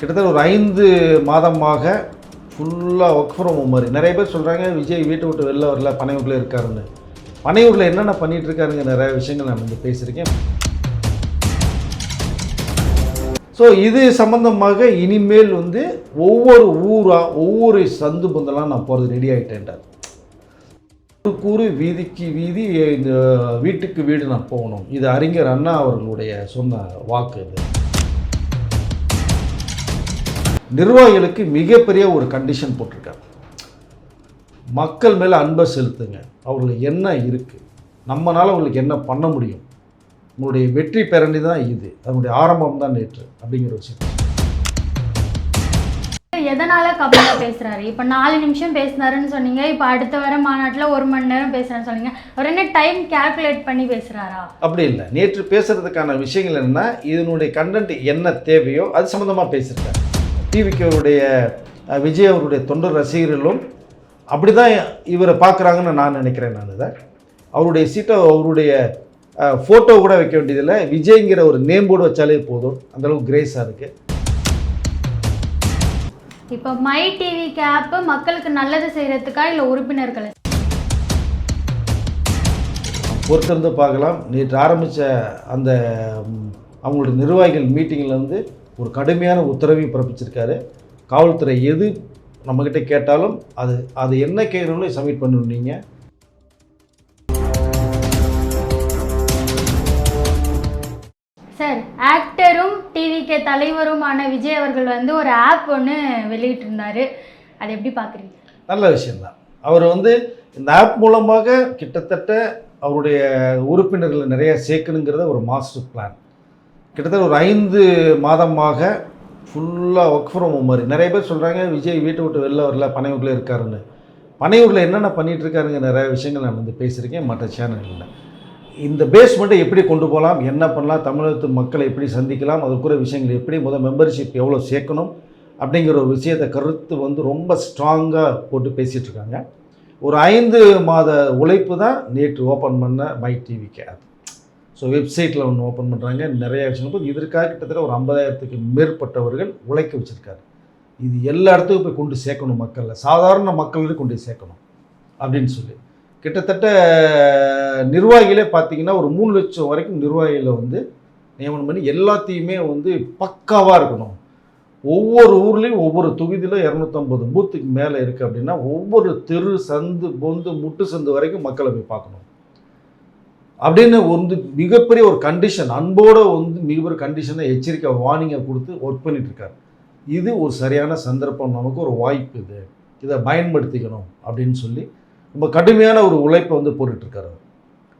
கிட்டத்தட்ட ஒரு ஐந்து மாதமாக ஃபுல்லாக ஒர்க் ஃப்ரம் ஹோம் மாதிரி. நிறைய பேர் சொல்கிறாங்க விஜய் வீட்டை விட்டு வெளில வரல பனையூரில் இருக்காருன்னு. பனையூரில் என்னென்ன பண்ணிகிட்டு இருக்காருங்க நிறைய விஷயங்கள் நான் வந்து பேசியிருக்கேன். ஸோ இது சம்மந்தமாக இனிமேல் வந்து ஒவ்வொரு ஊராக ஒவ்வொரு சந்து பந்தெல்லாம் நான் போகிறது ரெடி ஆகிட்டேன்டார் கூறு வீதிக்கு வீதி இந்த வீட்டுக்கு வீடு நான் போகணும். இது அறிஞர் அண்ணா அவர்களுடைய சொன்ன வாக்கு இது. நிர்வாகிகளுக்கு மிகப்பெரிய ஒரு கண்டிஷன் போட்டிருக்காங்க மக்கள் மேலே அன்பை செலுத்துங்க. அவர்களுக்கு என்ன இருக்குது நம்மனால அவங்களுக்கு என்ன பண்ண முடியும்? உங்களுடைய வெற்றி பேரணி தான் இது. அதனுடைய ஆரம்பம் தான் நேற்று அப்படிங்கிற விஷயம். எதனால கம்மியா பேசுறாரு? இப்ப நாலு நிமிஷம் பேசினாருன்னு சொன்னீங்க. இப்ப அடுத்த வர மாநாட்டுல ஒரு மணி நேரம் பேசுறேன்னு சொன்னீங்க. அவர் என்ன டைம் கால்குலேட் பண்ணி பேசுறாரா? அப்படி இல்லை. நேற்று பேசுறதுக்கான விஷயங்கள் என்னன்னா இதனுடைய கண்டென்ட் என்ன தேவையோ அது சம்மந்தமாக பேசியிருக்காரு. டிவிக்கு அவருடைய விஜய் அவருடைய தொண்டர் ரசிகர்களும் அப்படி தான் இவரை பார்க்குறாங்கன்னு நான் நினைக்கிறேன் நான் இதை. அவருடைய சீட்டை அவருடைய ஃபோட்டோ கூட வைக்க வேண்டியதில்லை. விஜய்ங்கிற ஒரு நேம் போர்டு வச்சாலே போதும். அந்தளவுக்கு கிரேஸாக இருக்குது இப்ப மை டிவி ஆப் மக்களுக்கு நல்லது செய்யறதுக்கா இல்ல உறுப்பினர்களை? பொறுத்திருந்து பார்க்கலாம். நேற்று ஆரம்பித்த அந்த அவங்களுடைய நிர்வாகிகள் மீட்டிங்கில் வந்து ஒரு கடுமையான உத்தரவையும் பிறப்பிச்சிருக்காரு. காவல்துறை எது நம்மக்கிட்ட கேட்டாலும் அது அது என்ன கேட்கணும்னு சப்மிட் பண்ணணும் நீங்கள் சார் ஆக்டரும் டிவிகே தலைவருமான விஜய் அவர்கள் வந்து ஒரு ஆப் ஒன்று வெளியிட்டிருந்தாரு. அதை எப்படி பாக்குறீங்க நல்ல விஷயந்தான் அவர் வந்து இந்த ஆப் மூலமாக கிட்டத்தட்ட அவருடைய உறுப்பினர்களை நிறைய சேர்க்கணுங்கிறத ஒரு மாஸ்டர் பிளான். கிட்டத்தட்ட ஒரு ஐந்து மாதமாக ஃபுல்லாக ஒர்க் ஃப்ரம் ஹோம் மாதிரி. நிறைய பேர் சொல்கிறாங்க விஜய் வீட்டை விட்டு வெளில வரல பனையூரில் இருக்காருன்னு. பனையூரில் என்னென்ன பண்ணிகிட்டு இருக்காருங்க நிறைய விஷயங்கள் நான் வந்து பேசியிருக்கேன் மற்ற சேனல்களில் இந்த பேஸ்மெண்ட்டை எப்படி கொண்டு போகலாம் என்ன பண்ணலாம் தமிழகத்து மக்களை எப்படி சந்திக்கலாம் அதுக்குரிய விஷயங்கள் எப்படி முதல் மெம்பர்ஷிப் எவ்வளோ சேர்க்கணும் அப்படிங்கிற ஒரு விஷயத்தை கருத்து வந்து ரொம்ப ஸ்ட்ராங்காக போட்டு பேசிகிட்ருக்காங்க ஒரு ஐந்து மாத உழைப்பு தான் நேற்று ஓப்பன் பண்ண மை டிவிக்கு ஆப் ஸோ வெப்சைட்டில் ஒன்று ஓப்பன் பண்ணுறாங்க நிறைய விஷயம் போது இதற்காக கிட்டத்தட்ட ஒரு ஐம்பதாயிரத்துக்கு மேற்பட்டவர்கள் உழைக்க வச்சுருக்காரு. இது எல்லா இடத்துக்கும் போய் கொண்டு சேர்க்கணும் மக்களில் சாதாரண மக்களுக்கு கொண்டு சேர்க்கணும். அப்படின்னு சொல்லி. கிட்டத்தட்ட நிர்வாகிகளே பார்த்தீங்கன்னா ஒரு மூணு லட்சம் வரைக்கும் நிர்வாகிகளை வந்து நியமனம் பண்ணி எல்லாத்தையுமே வந்து பக்காவாக இருக்கணும். ஒவ்வொரு ஊர்லேயும் ஒவ்வொரு தொகுதியில் இரநூத்தம்பது பூத்துக்கு மேலே இருக்குது அப்படின்னா ஒவ்வொரு தெரு சந்து பொந்து முட்டு சந்து வரைக்கும் மக்களை போய் பார்க்கணும். அப்படின்னு வந்து மிகப்பெரிய ஒரு கண்டிஷன் அன்போடு வந்து மிகப்பெரிய கண்டிஷனை எச்சரிக்கை வார்னிங்கை கொடுத்து ஒர்க் பண்ணிட்டு இருக்காரு. இது ஒரு சரியான சந்தர்ப்பம் நமக்கு ஒரு வாய்ப்பு இது. இதை பயன்படுத்திக்கணும் அப்படின்னு சொல்லி ரொம்ப கடுமையான ஒரு உழைப்பை வந்து போட்டுட்ருக்காரு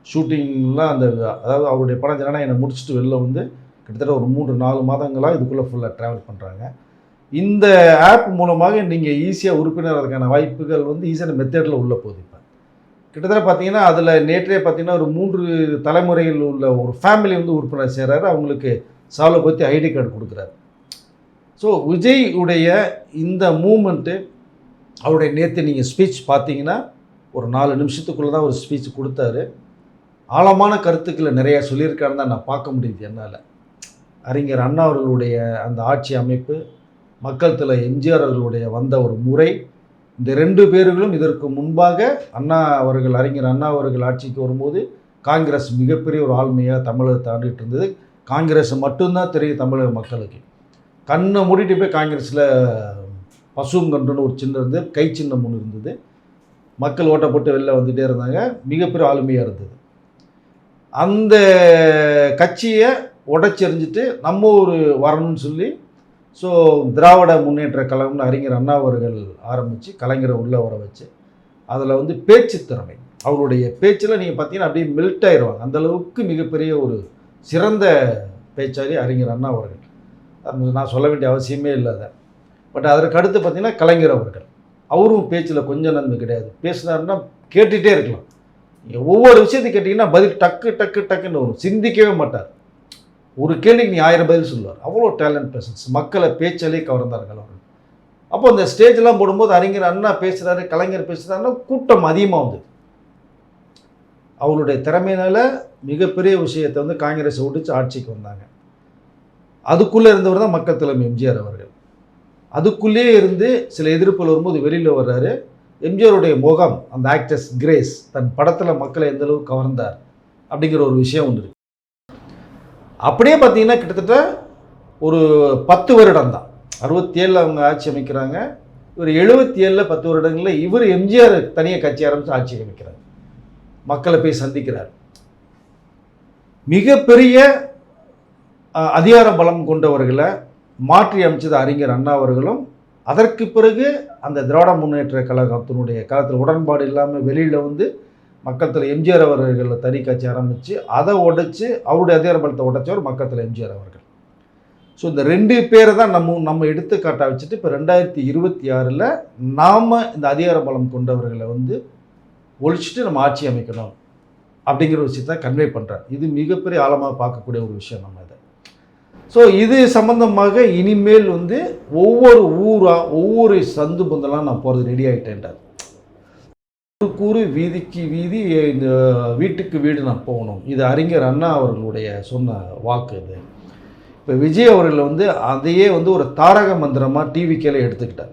ஷூட்டிங்லாம் அந்த அதாவது அவருடைய படம் என்னை முடிச்சுட்டு வெளில வந்து கிட்டத்தட்ட ஒரு மூன்று நாலு மாதங்களாக இதுக்குள்ளே ஃபுல்லாக ட்ராவல் பண்ணுறாங்க இந்த ஆப் மூலமாக நீங்கள் ஈஸியாக உறுப்பினர் அதுக்கான வாய்ப்புகள் வந்து ஈஸியான மெத்தடில் உள்ள போகுது இப்போ. கிட்டத்தட்ட பார்த்தீங்கன்னா அதில் நேற்றே பார்த்தீங்கன்னா ஒரு மூன்று தலைமுறையில் உள்ள ஒரு ஃபேமிலி வந்து உறுப்பினர் சேர்றாரு. அவங்களுக்கு சாலை பற்றி ஐடி கார்டு கொடுக்குறாரு. ஸோ விஜய் உடைய இந்த மூமெண்ட்டு அவருடைய நேற்று நீங்கள் ஸ்பீச் பார்த்தீங்கன்னா ஒரு நாலு நிமிஷத்துக்குள்ளே தான் ஒரு ஸ்பீச் கொடுத்தாரு. ஆழமான கருத்துக்களை நிறையா சொல்லியிருக்காருன்னு தான் நான் பார்க்க முடியுது என்னால். அறிஞர் அண்ணா அவர்களுடைய அந்த ஆட்சி அமைப்பு மக்கள் தலை எம்ஜிஆர் அவர்களுடைய வந்த ஒரு முறை இந்த ரெண்டு பேர்களும் இதற்கு முன்பாக அண்ணா அவர்கள் அறிஞர் அண்ணா அவர்கள் ஆட்சிக்கு வரும்போது காங்கிரஸ் மிகப்பெரிய ஒரு ஆளுமையாக தமிழகத்தை ஆண்டுகிட்டு இருந்தது. காங்கிரஸ் மட்டும்தான் தெரியும் தமிழக மக்களுக்கு. கண்ணை மூடிட்டு போய் காங்கிரஸில் பசுங்கன்றுன்னு ஒரு சின்னம் இருந்தது கை சின்னம் ஒன்று இருந்தது. மக்கள் ஓட்டப்பட்டு போட்டு வெளில வந்துகிட்டே இருந்தாங்க. மிகப்பெரிய ஆளுமையாக இருந்தது. அந்த கட்சியை உடச்செறிஞ்சிட்டு நம்ம ஒரு வரணும்னு சொல்லி ஸோ திராவிட முன்னேற்ற கழகம்னு அறிஞர் அண்ணா அவர்கள் ஆரம்பித்து கலைஞரை உள்ளே வர வச்சு அதில் வந்து பேச்சு திறமை. அவருடைய பேச்சில் நீங்கள் பார்த்தீங்கன்னா அப்படியே மெல்ட் ஆயிடுவாங்க அந்தளவுக்கு மிகப்பெரிய ஒரு சிறந்த பேச்சாளி அறிஞர் அண்ணா அவர்கள். நான் சொல்ல வேண்டிய அவசியமே இல்லை அதை. பட் அதற்கு அடுத்து பார்த்தீங்கன்னா கலைஞர் அவர்கள். அவரும் பேச்சில் கொஞ்சம் நன்மை கிடையாது. பேசினாருன்னா கேட்டுகிட்டே இருக்கலாம். ஒவ்வொரு விஷயத்தையும் கேட்டிங்கன்னா பதில் டக்கு டக்கு டக்குன்னு வரும். சிந்திக்கவே மாட்டார். ஒரு கேள்விக்கு நீ ஆயிரம் பதில் சொல்லுவார். அவ்வளோ டேலண்ட் பர்சன்ஸ் மக்களை பேச்சாலே கவர்ந்தார்கள் அவர்கள். அப்போ அந்த ஸ்டேஜ்லாம் போடும்போது அறிஞர் அண்ணா பேசுகிறாரு கலைஞர் பேசுகிறாருன்னா கூட்டம் அதிகமாக வந்தது. அவருடைய திறமையினால் மிகப்பெரிய விஷயத்தை வந்து காங்கிரஸை ஒடிச்சு ஆட்சிக்கு வந்தாங்க. அதுக்குள்ளே இருந்தவர் தான் மக்கள் தலைமை எம்ஜிஆர் அவர்கள். அதுக்குள்ளேயே இருந்து சில எதிர்ப்புகள் வரும்போது வெளியில் வர்றாரு. எம்ஜிஆருடைய முகம் அந்த ஆக்டர்ஸ் கிரேஸ் தன் படத்தில் மக்களை எந்த அளவுக்கு கவர்ந்தார் அப்படிங்கிற ஒரு விஷயம் ஒன்று இருக்குது அப்படியே பார்த்தீங்கன்னா கிட்டத்தட்ட ஒரு பத்து வருடம் தான். அறுபத்தி ஏழில் அவங்க ஆட்சி அமைக்கிறாங்க. இவர் எழுபத்தி ஏழில் பத்து வருடங்களில் இவர் எம்ஜிஆர் தனியாக கட்சி ஆரம்பித்து ஆட்சி அமைக்கிறார். மக்களை போய் சந்திக்கிறார். மிகப்பெரிய அதிகார பலம் கொண்டவர்களை மாற்றி அமைச்சது அறிஞர் அண்ணா அவர்களும். அதற்கு பிறகு அந்த திராவிட முன்னேற்ற கழகத்தினுடைய காலத்தில் உடன்பாடு இல்லாமல் வெளியில் வந்து மக்கத்தில் எம்ஜிஆர் அவர்கள் தனி கட்சி ஆரம்பித்து அதை உடைச்சி அவருடைய அதிகார பலத்தை உடைச்சவர் மக்கத்தில் எம்ஜிஆர் அவர்கள். ஸோ இந்த ரெண்டு பேரை தான் நம்ம நம்ம எடுத்துக்காட்டாக வச்சுட்டு இப்போ ரெண்டாயிரத்தி இருபத்தி ஆறில் நாம் இந்த அதிகார பலம் கொண்டவர்களை வந்து ஒழிச்சிட்டு நம்ம ஆட்சி அமைக்கணும் அப்படிங்கிற விஷயத்தை கன்வே பண்ணுறார் இது மிகப்பெரிய ஆழமாக பார்க்கக்கூடிய ஒரு விஷயம் நம்ம இதை. ஸோ இது சம்மந்தமாக இனிமேல் வந்து ஒவ்வொரு ஊராக ஒவ்வொரு சந்து பந்தெல்லாம் நான் போகிறது ரெடி ஆகிட்டேன்டார் கூறு வீதிக்கு வீதி இந்த வீட்டுக்கு வீடு நான் போகணும். இது அறிஞர் அண்ணா அவர்களுடைய சொன்ன வாக்கு இது. இப்போ விஜய் அவர்கள் வந்து அதையே வந்து ஒரு தாரக மந்திரமாக டிவிக்கேல எடுத்துக்கிட்டார்.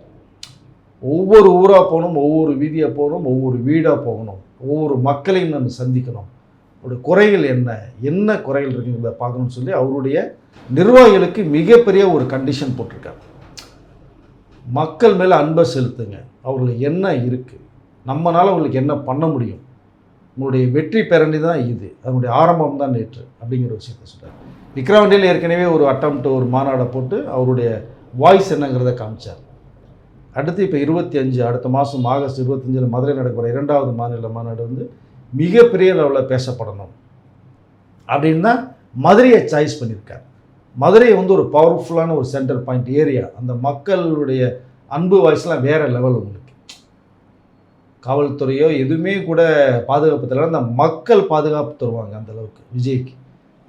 ஒவ்வொரு ஊராக போகணும் ஒவ்வொரு வீதியாக போகணும் ஒவ்வொரு வீடாக போகணும் ஒவ்வொரு மக்களையும் நம்ம சந்திக்கணும். அவருடைய குறைகள் என்ன என்ன குறைகள் இருக்குங்கிறத பார்க்கணும்னு சொல்லி அவருடைய நிர்வாகிகளுக்கு மிகப்பெரிய ஒரு கண்டிஷன் போட்டிருக்காரு. மக்கள் மேலே அன்பை செலுத்துங்க. அவர்களுக்கு என்ன இருக்குது நம்மளால் உங்களுக்கு என்ன பண்ண முடியும்? உங்களுடைய வெற்றி பேரணி தான் இது. அதனுடைய ஆரம்பம் தான் நேற்று அப்படிங்கிற விஷயத்த சொல்கிறார் விக்ரவாண்டியில் ஏற்கனவே ஒரு அட்டம் ஒரு மாநாடை போட்டு அவருடைய வாய்ஸ் என்னங்கிறத காமிச்சார். அடுத்து இப்போ இருபத்தி அஞ்சு அடுத்த மாதம் ஆகஸ்ட் இருபத்தஞ்சில் மதுரை நடக்கிற இரண்டாவது மாநில மாநாடு வந்து மிகப்பெரிய லெவலில் பேசப்படணும். அப்படின்னு தான் மதுரையை சாய்ஸ் பண்ணியிருக்கார். மதுரை வந்து ஒரு பவர்ஃபுல்லான ஒரு சென்டர் பாயிண்ட் ஏரியா அந்த மக்களுடைய அன்பு வாய்ஸ்லாம் வேறு லெவல் உங்களுக்கு. காவல்துறையோ எதுவுமே கூட பாதுகாப்பு தரல. அந்த மக்கள் பாதுகாப்பு தருவாங்க அந்த அளவுக்கு விஜய்க்கு.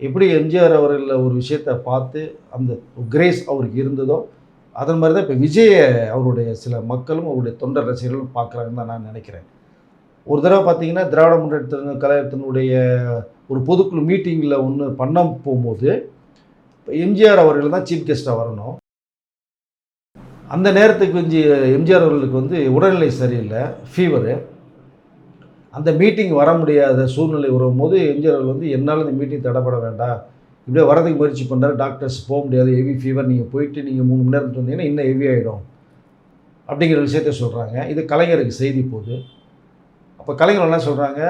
எப்படி எம்ஜிஆர் அவர்களில் ஒரு விஷயத்தை பார்த்து அந்த கிரேஸ் அவருக்கு இருந்ததோ அதன் மாதிரி தான் இப்போ விஜயை அவருடைய சில மக்களும் அவருடைய தொண்டர் ரசிகர்களும் பார்க்குறாங்கன்னு தான் நான் நினைக்கிறேன். ஒரு தடவை பார்த்தீங்கன்னா திராவிட முன்னேற்ற கழகத்தினுடைய ஒரு பொதுக்குழு மீட்டிங்கில் ஒன்று பண்ண போகும்போது இப்போ எம்ஜிஆர் அவர்கள் தான் சீஃப் கெஸ்ட்டாக வரணும். அந்த நேரத்துக்கு வந்து எம்ஜிஆர் அவர்களுக்கு வந்து உடல்நிலை சரியில்லை ஃபீவரு அந்த மீட்டிங் வர முடியாத சூழ்நிலை வரும்போது எம்ஜிஆர் அவர்கள் வந்து என்னால் இந்த மீட்டிங் தடைப்பட வேண்டாம். இப்படியே வரதுக்கு முயற்சி பண்ணுறாரு டாக்டர்ஸ் போக முடியாது. ஹெவி ஃபீவர் நீங்கள் போயிட்டு நீங்கள் மூணு மணி நேரத்துக்கு வந்தீங்கன்னா இன்னும் ஹெவி ஆகிடும் அப்படிங்கிற விஷயத்த சொல்கிறாங்க இது கலைஞருக்கு செய்தி போகுது. அப்போ கலைஞர் என்ன சொல்கிறாங்க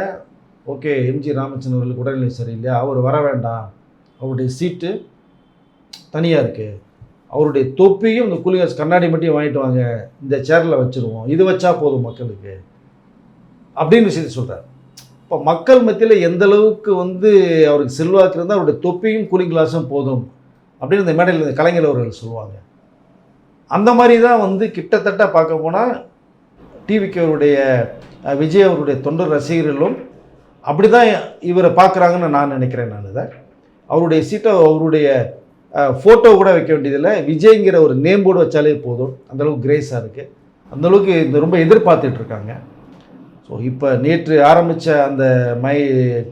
ஓகே எம்ஜி ராமச்சந்திரன் அவர்களுக்கு உடல்நிலை சரியில்லையா அவர் வர வேண்டாம். அவருடைய சீட்டு தனியாக இருக்குது அவருடைய தொப்பியும் இந்த கூலிங்காஸ் கண்ணாடி மட்டும் வாங்கிட்டு வாங்க. இந்த சேரில் வச்சுருவோம். இது வச்சா போதும் மக்களுக்கு. அப்படின்னு விஷயத்த சொல்கிறார் இப்போ மக்கள் மத்தியில் எந்த அளவுக்கு வந்து அவருக்கு செல்வாக்கு இருந்தால் அவருடைய தொப்பியும் கூலிங் கிளாஸும் போதும். அப்படின்னு இந்த மேடையில் இந்த கலைஞர் அவர்கள் சொல்லுவாங்க. அந்த மாதிரி தான் வந்து கிட்டத்தட்ட பார்க்க போனால் டிவிக்கு அவருடைய விஜய் அவருடைய தொண்டர் ரசிகர்களும் அப்படி தான் இவரை பார்க்குறாங்கன்னு நான் நினைக்கிறேன் நான் இதை. அவருடைய சீட்டை அவருடைய ஃபோட்டோ கூட வைக்க வேண்டியதில்லை. விஜய்ங்கிற ஒரு நேம் போர்டு வச்சாலே போதும். அந்தளவுக்கு கிரேஸாக இருக்குது அந்தளவுக்கு இந்த ரொம்ப எதிர்பார்த்துட்ருக்காங்க ஸோ இப்போ நேற்று ஆரம்பித்த அந்த மை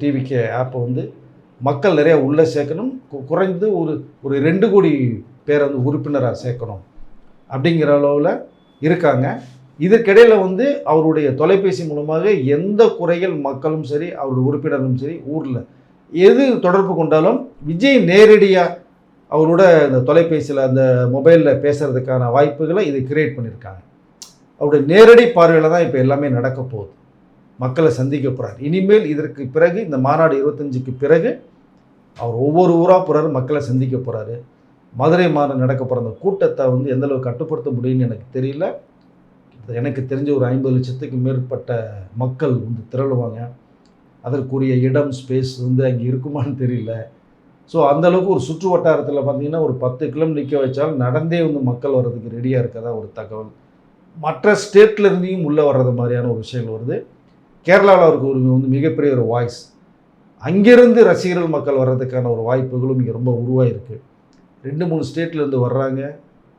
டிவிக்கு ஆப்பை வந்து மக்கள் நிறையா உள்ளே சேர்க்கணும். கு- குறைந்து ஒரு ஒரு ரெண்டு கோடி பேரை வந்து உறுப்பினராக சேர்க்கணும். அப்படிங்கிற அளவில் இருக்காங்க. இதற்கிடையில் வந்து அவருடைய தொலைபேசி மூலமாக எந்த குறைகள் மக்களும் சரி அவருடைய உறுப்பினர்களும் சரி ஊரில் எது தொடர்பு கொண்டாலும் விஜய் நேரடியாக அவரோட இந்த தொலைபேசியில் அந்த மொபைலில் பேசுகிறதுக்கான வாய்ப்புகளை இது கிரியேட் பண்ணியிருக்காங்க. அவருடைய நேரடி பார்வையில் தான் இப்போ எல்லாமே நடக்க போகுது. மக்களை சந்திக்க போகிறார் இனிமேல் இதற்கு பிறகு இந்த மாநாடு இருபத்தஞ்சுக்கு பிறகு அவர் ஒவ்வொரு ஊராக போகிறாரு மக்களை சந்திக்க போகிறாரு மதுரை மாநாடு நடக்க போகிற அந்த கூட்டத்தை வந்து எந்த அளவுக்கு கட்டுப்படுத்த முடியும்னு எனக்கு தெரியல. எனக்கு தெரிஞ்ச ஒரு ஐம்பது லட்சத்துக்கு மேற்பட்ட மக்கள் வந்து திரளுவாங்க. அதற்குரிய இடம் ஸ்பேஸ் வந்து அங்கே இருக்குமான்னு தெரியல. ஸோ அந்தளவுக்கு ஒரு சுற்று வட்டாரத்தில் பார்த்தீங்கன்னா ஒரு பத்து கிலோமீட்டர் நிற்க வச்சால் நடந்தே வந்து மக்கள் வர்றதுக்கு ரெடியாக இருக்கதா ஒரு தகவல். மற்ற ஸ்டேட்லேருந்தையும் உள்ளே வர்றது மாதிரியான ஒரு விஷயங்கள் வருது. கேரளாவில் இருக்க ஒரு வந்து மிகப்பெரிய ஒரு வாய்ஸ் அங்கிருந்து ரசிகர்கள் மக்கள் வர்றதுக்கான ஒரு வாய்ப்புகளும் இங்கே ரொம்ப உருவாயிருக்கு. ரெண்டு மூணு ஸ்டேட்லேருந்து வர்றாங்க.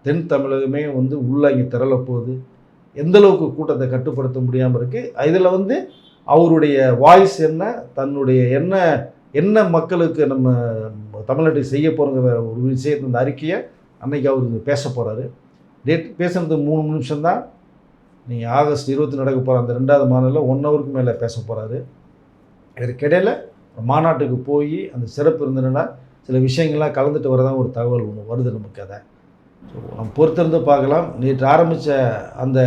தென் தமிழகமே வந்து உள்ள இங்கே திரள போகுது எந்தளவுக்கு கூட்டத்தை கட்டுப்படுத்த முடியாமல் இருக்குது இதில் வந்து அவருடைய வாய்ஸ் என்ன தன்னுடைய என்ன என்ன மக்களுக்கு நம்ம தமிழ்நாட்டுக்கு செய்ய போகிறங்கிற ஒரு விஷயத்தை இந்த அறிக்கையை அன்னைக்கு அவர் பேச போகிறாரு டேட் பேசுனது மூணு நிமிஷம் தான் நீங்கள் ஆகஸ்ட் இருபத்தி நடக்க போகிற அந்த ரெண்டாவது மாநாளில் ஒன் ஹவருக்கு மேலே பேச போகிறாரு இதற்கிடையில் மாநாட்டுக்கு போய் அந்த சிறப்பு இருந்ததுன்னா சில விஷயங்கள்லாம் கலந்துட்டு வரதான் ஒரு தகவல் ஒன்று வருது நமக்கு அதை. ஸோ நம்ம பொறுத்திருந்து பார்க்கலாம். நேற்று ஆரம்பித்த அந்த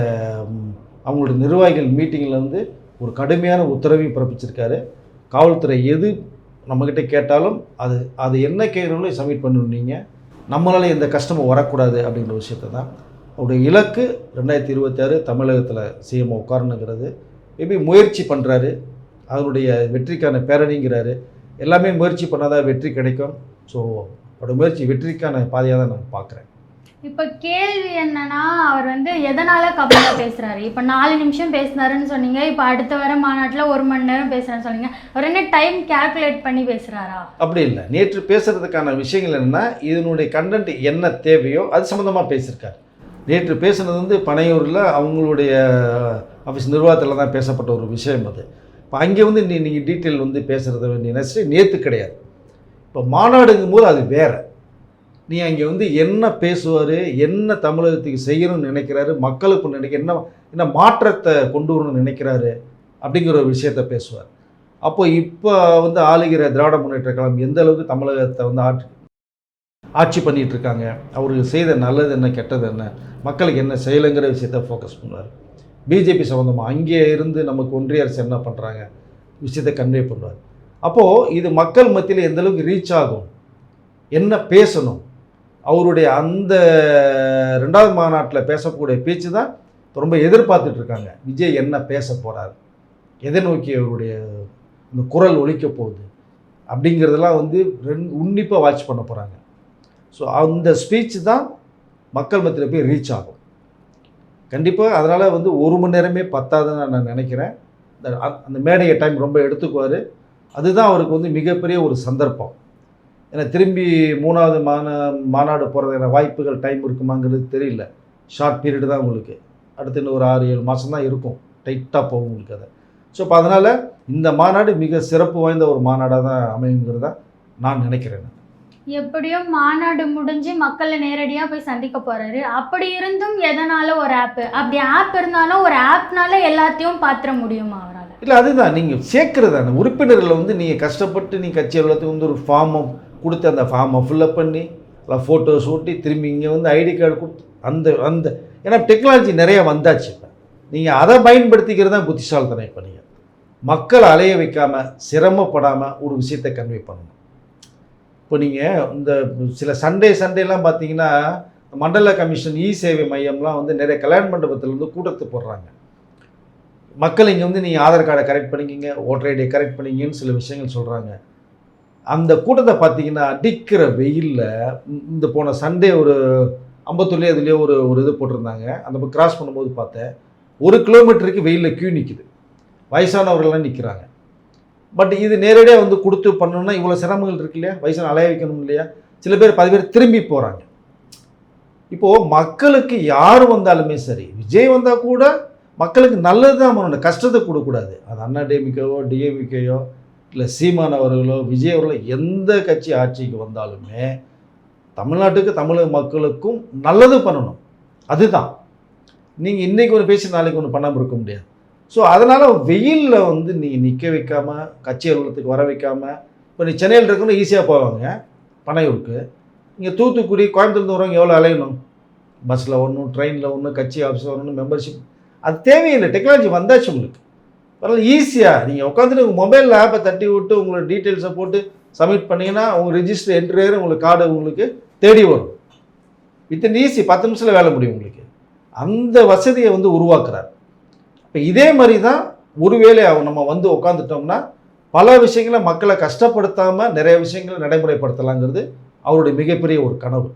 அவங்களுடைய நிர்வாகிகள் மீட்டிங்கில் வந்து ஒரு கடுமையான உத்தரவையும் பிறப்பிச்சிருக்காரு. காவல்துறை எது நம்மக்கிட்ட கேட்டாலும் அது அது என்ன கேட்கணும்னு சப்மிட் பண்ணணும் நீங்கள் நம்மளால எந்த கஷ்டமும் வரக்கூடாது அப்படிங்கிற விஷயத்தை தான். அவருடைய இலக்கு ரெண்டாயிரத்தி இருபத்தாறு தமிழகத்தில் சிஎம் உட்காரணுங்கிறது. மேபி முயற்சி பண்ணுறாரு அதனுடைய வெற்றிக்கான பேரணிங்கிறாரு. எல்லாமே முயற்சி பண்ணாதான் வெற்றி கிடைக்கும். ஸோ அவருடைய முயற்சி வெற்றிக்கான பாதையாக தான் நான் பார்க்குறேன். இப்போ கேள்வி என்னன்னா அவர் வந்து எதனால கம்மியாக பேசுறாரு? இப்போ நாலு நிமிஷம் பேசினாருன்னு சொன்னீங்க இப்போ அடுத்த வர மாநாட்டில் ஒரு மணி நேரம் பேசுறேன்னு சொன்னீங்க. அவர் என்ன டைம் கால்குலேட் பண்ணி பேசுறாரா? அப்படி இல்லை. நேற்று பேசுகிறதுக்கான விஷயங்கள் என்னன்னா இதனுடைய கண்டென்ட் என்ன தேவையோ அது சம்மந்தமாக பேசியிருக்காரு. நேற்று பேசுனது வந்து பனையூரில் அவங்களுடைய ஆஃபீஸ் நிர்வாகத்தில் தான் பேசப்பட்ட ஒரு விஷயம் அது. இப்போ அங்கே வந்து நீ நீங்கள் டீட்டெயில் வந்து பேசுகிறத நினைச்சு நேற்று கிடையாது. இப்போ மாநாடுங்கும் போது அது வேறு. நீ அங்கே வந்து என்ன பேசுவார் என்ன தமிழகத்துக்கு செய்யணும்னு நினைக்கிறாரு மக்களுக்கு நினைக்க என்ன என்ன மாற்றத்தை கொண்டு வரணும்னு நினைக்கிறாரு அப்படிங்கிற ஒரு விஷயத்த பேசுவார். அப்போ இப்போ வந்து ஆளுகிற திராவிட முன்னேற்ற கழகம் எந்த அளவுக்கு தமிழகத்தை வந்து ஆட்சி ஆட்சி பண்ணிகிட்ருக்காங்க இருக்காங்க அவருக்கு செய்த நல்லது என்ன கெட்டது என்ன மக்களுக்கு என்ன செய்யலைங்கிற விஷயத்த ஃபோக்கஸ் பண்ணுவார். பிஜேபி சம்மந்தமாக அங்கே இருந்து நமக்கு ஒன்றிய அரசு என்ன பண்ணுறாங்க விஷயத்தை கன்வே பண்ணுவார். அப்போது இது மக்கள் மத்தியில் எந்தளவுக்கு ரீச் ஆகும் என்ன பேசணும் அவருடைய அந்த ரெண்டாவது மாநாட்டில் பேசக்கூடிய பேச்சு தான் ரொம்ப எதிர்பார்த்துட்டு இருக்காங்க. விஜய் என்ன பேச போகிறார் எதை நோக்கி அவருடைய அந்த குரல் ஒழிக்க போகுது? அப்படிங்கிறதெல்லாம் வந்து ரெண்டு உன்னிப்பாக வாட்ச் பண்ண போகிறாங்க ஸோ அந்த ஸ்பீச் தான் மக்கள் மத்தியில் போய் ரீச் ஆகும். கண்டிப்பாக அதனால் வந்து ஒரு மணி நேரமே பத்தாதுன்னு நான் நினைக்கிறேன். இந்த அ- அந்த மேடையை டைம் ரொம்ப எடுத்துக்குவார். அதுதான் அவருக்கு வந்து மிகப்பெரிய ஒரு சந்தர்ப்பம். ஏன்னா திரும்பி மூணாவது மாநா மாநாடு போகிறதுக்கான வாய்ப்புகள் டைம் இருக்குமாங்கிறது தெரியல. ஷார்ட் பீரியட் தான் உங்களுக்கு. அடுத்து இன்னும் ஒரு ஆறு ஏழு மாதம் தான் இருக்கும். டைட்டாக போகும் உங்களுக்கு அதை. ஸோ இப்போ அதனால் இந்த மாநாடு மிக சிறப்பு வாய்ந்த ஒரு மாநாடாக தான் அமையுங்கிறதா நான் நினைக்கிறேன். எப்படியும் மாநாடு முடிஞ்சு மக்களை நேரடியாக போய் சந்திக்க போறாரு. அப்படி இருந்தும் எதனால ஒரு ஆப் அப்படி ஆப் இருந்தாலும் ஒரு ஆப்னால எல்லாத்தையும் பாத்திர முடியுமா அவரால்? இல்லை அதுதான். நீங்கள் சேர்க்குறது அந்த உறுப்பினர்களை வந்து நீங்கள் கஷ்டப்பட்டு நீ கட்சி அலுவலகத்துக்கு வந்து ஒரு ஃபார்மை கொடுத்து அந்த ஃபார்மை ஃபில்லப் பண்ணி எல்லாம் ஃபோட்டோஸ் ஓட்டி திரும்பி இங்கே வந்து ஐடி கார்டு கொடுத்து அந்த அந்த. ஏன்னா டெக்னாலஜி நிறையா வந்தாச்சு இப்போ. நீங்கள் அதை பயன்படுத்திக்கிறது தான் புத்திசாலித்தனம் இப்போ நீங்கள் மக்களை அலைய வைக்காமல் சிரமப்படாமல் ஒரு விஷயத்தை கன்வே பண்ணணும். இப்போ நீங்கள் இந்த சில சண்டே சண்டேலாம் பார்த்தீங்கன்னா மண்டல கமிஷன் இ சேவை மையம்லாம் வந்து நிறைய கல்யாண மண்டபத்தில் வந்து கூட்டத்தை போடுறாங்க. மக்கள் இங்கே வந்து நீங்கள் ஆதார் கார்டை கரெக்ட் பண்ணிக்கிங்க ஓட்டர் ஐடியை கரெக்ட் பண்ணிங்கன்னு சில விஷயங்கள் சொல்கிறாங்க அந்த கூட்டத்தை பார்த்தீங்கன்னா அடிக்கிற வெயிலில் இந்த போன சண்டே ஒரு ஐம்பத்துலேயே அதுலேயே ஒரு ஒரு இது போட்டிருந்தாங்க. அந்த கிராஸ் பண்ணும்போது பார்த்தேன் ஒரு கிலோமீட்டருக்கு வெயிலில் கியூ நிற்கிது வயசானவர்கள்லாம் நிற்கிறாங்க பட் இது நேரடியாக வந்து கொடுத்து பண்ணணும்னா இவ்வளோ சிரமங்கள் இருக்கு இல்லையா? வயசான அலைய வைக்கணும் இல்லையா? சில பேர் பாதி பேர் திரும்பி போகிறாங்க இப்போது மக்களுக்கு யார் வந்தாலுமே சரி விஜய் வந்தால் கூட மக்களுக்கு நல்லது தான் பண்ணணும். கஷ்டத்தை கொடுக்கக்கூடாது. அது அண்ணா டிஎம்கேவோ டிஎம்கேயோ இல்லை சீமான் அவர்களோ விஜய் அவர்களோ எந்த கட்சி ஆட்சிக்கு வந்தாலுமே தமிழ்நாட்டுக்கு தமிழக மக்களுக்கும் நல்லது பண்ணணும். அதுதான். நீங்கள் இன்றைக்கி ஒன்று பேசி நாளைக்கு ஒன்று பண்ணாமல் இருக்க முடியாது. ஸோ அதனால் வெயிலில் வந்து நீங்கள் நிற்க வைக்காமல் கட்சி அலுவலகத்துக்கு வர வைக்காமல் இப்போ நீ சென்னையில் இருக்கணும் ஈஸியாக போவாங்க. பனையூருக்கு. இங்கே தூத்துக்குடி கோயம்புத்தூர்ந்து வரவங்க எவ்வளோ அலையணும்? பஸ்ஸில் ஒன்றும் ட்ரெயினில் ஒன்று கட்சி ஆஃபீஸில் வரணும் மெம்பர்ஷிப் அது தேவையில்லை. டெக்னாலஜி வந்தாச்சு உங்களுக்கு. பரவாயில்ல ஈஸியாக நீங்கள் உட்காந்துட்டு உங்கள் மொபைலில் ஆப்பை தட்டி விட்டு உங்களோட டீட்டெயில்ஸை போட்டு சப்மிட் பண்ணிங்கன்னா உங்கள் ரிஜிஸ்டர் என்ட்ரியர் உங்களுக்கு கார்டு உங்களுக்கு தேடி வரும். வித்தின் ஈஸி பத்து நிமிஷத்தில் வேலை முடியும் உங்களுக்கு. அந்த வசதியை வந்து உருவாக்குறார். இப்போ இதே மாதிரி தான் ஒருவேளை அவங்க நம்ம வந்து உட்காந்துட்டோம்னா பல விஷயங்களை மக்களை கஷ்டப்படுத்தாமல் நிறைய விஷயங்களை நடைமுறைப்படுத்தலாங்கிறது அவருடைய மிகப்பெரிய ஒரு கனவு.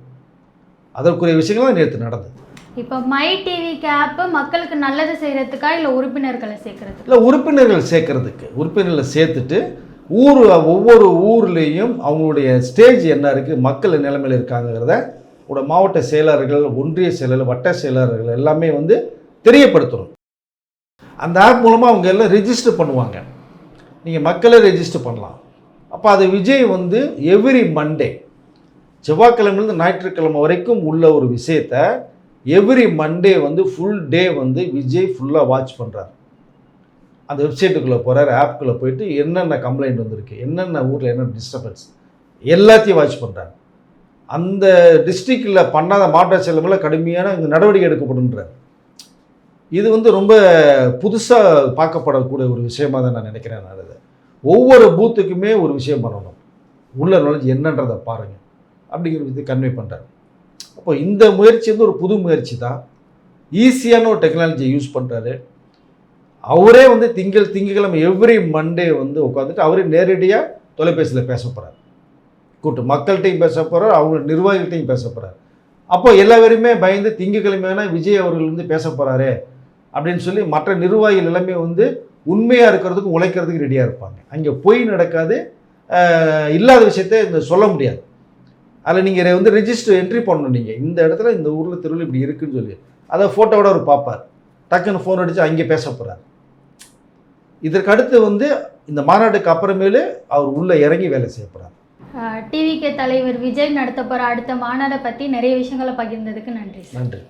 அதற்குரிய விஷயங்கள்லாம் நேற்று நடந்தது. இப்போ மை டிவிக்கு ஆப் மக்களுக்கு நல்லது செய்யறதுக்கா இல்லை உறுப்பினர்களை சேர்க்கறதுக்கு? இல்லை உறுப்பினர்கள் சேர்க்கறதுக்கு. உறுப்பினர்களை சேர்த்துட்டு ஊர் ஒவ்வொரு ஊர்லேயும் அவங்களுடைய ஸ்டேஜ் என்ன இருக்குது மக்கள் நிலைமையில் இருக்காங்கிறத உட மாவட்ட செயலாளர்கள் ஒன்றிய செயலர்கள் வட்ட செயலாளர்கள் எல்லாமே வந்து தெரியப்படுத்தணும். அந்த ஆப் மூலமாக அவங்க எல்லாம் ரெஜிஸ்டர் பண்ணுவாங்க. நீங்கள் மக்களை ரெஜிஸ்டர் பண்ணலாம். அப்போ அது விஜய் வந்து எவ்ரி மண்டே செவ்வாய்க்கிழமையிலேருந்து ஞாயிற்றுக்கிழமை வரைக்கும் உள்ள ஒரு விஷயத்த எவ்ரி மண்டே வந்து ஃபுல் டே வந்து விஜய் ஃபுல்லாக வாட்ச் பண்ணுறாரு அந்த வெப்சைட்டுக்குள்ளே போகிறார் ஆப்புக்குள்ளே போயிட்டு என்னென்ன கம்ப்ளைண்ட் வந்திருக்கு என்னென்ன ஊரில் என்னென்ன டிஸ்டர்பன்ஸ் எல்லாத்தையும் வாட்ச் பண்ணுறாரு அந்த டிஸ்ட்ரிக்டில் பண்ணாத மாவட்ட செலவில் கடுமையான இங்கே நடவடிக்கை எடுக்கப்படுன்றார் இது வந்து ரொம்ப புதுசாக பார்க்கப்படக்கூடிய ஒரு விஷயமா தான் நான் நினைக்கிறேன் நான் ஒவ்வொரு பூத்துக்குமே ஒரு விஷயம் பண்ணணும். உள்ள நுழைஞ்சு என்னன்றதை பாருங்கள் அப்படிங்கிற விதத்தை கன்வே பண்ணுறாரு அப்போ இந்த முயற்சி வந்து ஒரு புது முயற்சி தான். ஈஸியான ஒரு டெக்னாலஜியை யூஸ் பண்ணுறாரு அவரே வந்து திங்கள் திங்கக்கிழமை எவ்ரி மண்டே வந்து உட்காந்துட்டு அவரே நேரடியாக தொலைபேசியில் பேச போகிறார் கூட்டு மக்கள்கிட்டையும் பேச போகிறார் அவங்க நிர்வாகிகள்கிட்டையும் பேச போகிறார் அப்போ எல்லாருமே பயந்து திங்கக்கிழமையான விஜய் அவர்கள் வந்து பேச போகிறாரே அப்படின்னு சொல்லி மற்ற நிர்வாகிகள் எல்லாமே வந்து உண்மையாக இருக்கிறதுக்கு உழைக்கிறதுக்கு ரெடியாக இருப்பாங்க. அங்கே போய் நடக்காது. இல்லாத விஷயத்த இந்த சொல்ல முடியாது. அதில் நீங்கள் வந்து ரெஜிஸ்டர் என்ட்ரி பண்ணணும் நீங்கள் இந்த இடத்துல இந்த ஊரில் தெருவில் இப்படி இருக்குன்னு சொல்லி. அதை ஃபோட்டோவோட அவர் பார்ப்பார். டக்குன்னு ஃபோன் அடித்து அங்கே பேச போகிறார் இதற்கு அடுத்து வந்து இந்த மாநாட்டுக்கு அப்புறமேலு அவர் உள்ளே இறங்கி வேலை செய்ய போகிறார் டிவிகே தலைவர் விஜய் நடத்த போகிற அடுத்த மாநாடை பற்றி நிறைய விஷயங்களை பகிர்ந்ததுக்கு நன்றி நன்றி.